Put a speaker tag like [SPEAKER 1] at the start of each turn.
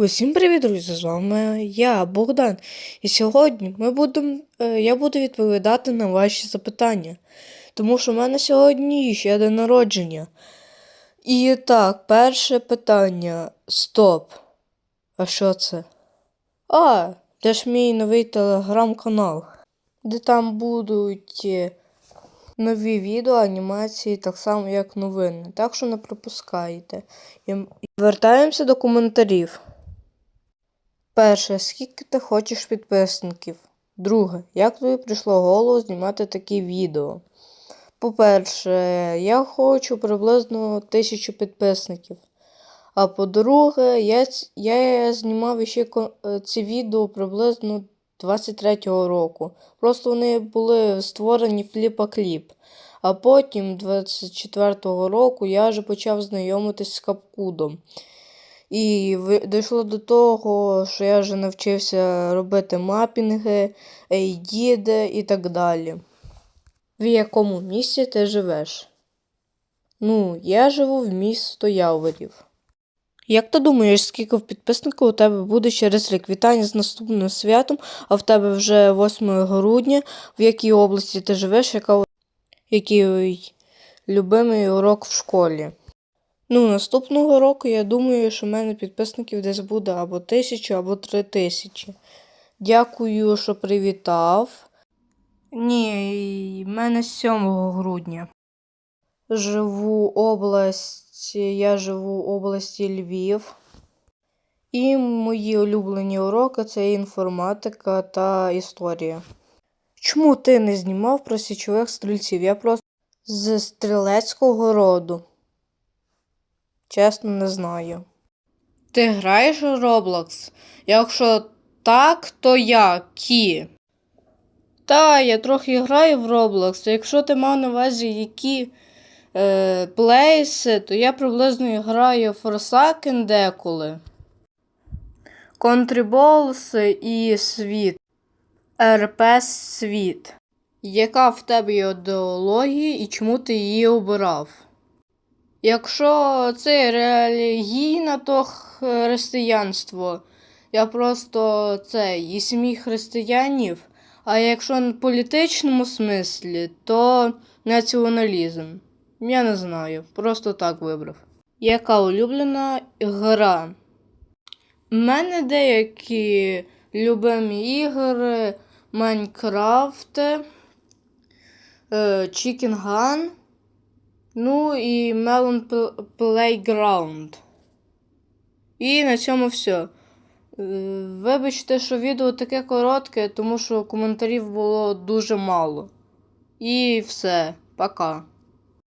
[SPEAKER 1] Усім привіт, друзі! З вами я, Богдан. І сьогодні ми будем, е, я буду відповідати на ваші запитання. Тому що в мене сьогодні ще день народження. І так, перше питання. Стоп. А що це? А, це ж мій новий телеграм-канал, де там будуть е, нові відео, анімації, так само як новини. Так що не пропускайте. І вертаємося до коментарів. Перше, скільки ти хочеш підписників? Друге, як тобі прийшло голову знімати такі відео? По-перше, я хочу приблизно тисячу підписників. А по-друге, я, я знімав ще е, ці відео приблизно 23-го року. Просто вони були створені фліпа-кліп. А потім, 24-го року, я вже почав знайомитись з Капкудом. І дійшло до того, що я вже навчився робити мапінги, ейдіди і так далі. В якому місті ти живеш? Ну, я живу в місто Яворів. Як ти думаєш, скільки підписників у тебе буде через рік? Вітання з наступним святом, а в тебе вже 8 грудня. В якій області ти живеш, яка який любимий урок в школі? Ну, наступного року я думаю, що в мене підписників десь буде або тисячу, або три тисячі. Дякую, що привітав. Ні, в мене 7 грудня. Живу область, я живу в області Львів. І мої улюблені уроки це інформатика та історія. Чому ти не знімав про січових стрільців? Я просто з стрілецького роду. Чесно, не знаю. Ти граєш у Roblox? Якщо так, то які? Та, я трохи граю в Roblox. Якщо ти мав на увазі які е, плейси, то я приблизно граю в Forsaken деколи. Balls і світ. РП світ. Яка в тебе ідеологія і чому ти її обирав? Якщо це релігійне, то християнство. Я просто це і сім'ї християнів. А якщо в політичному смислі, то націоналізм. Я не знаю, просто так вибрав. Яка улюблена гра? У мене деякі любимі ігри Майнкрафт, е, Chicken Gun, ну і Melon Playground. І на цьому все. Е, Вибачте, що відео таке коротке, тому що коментарів було дуже мало. І все. Пока.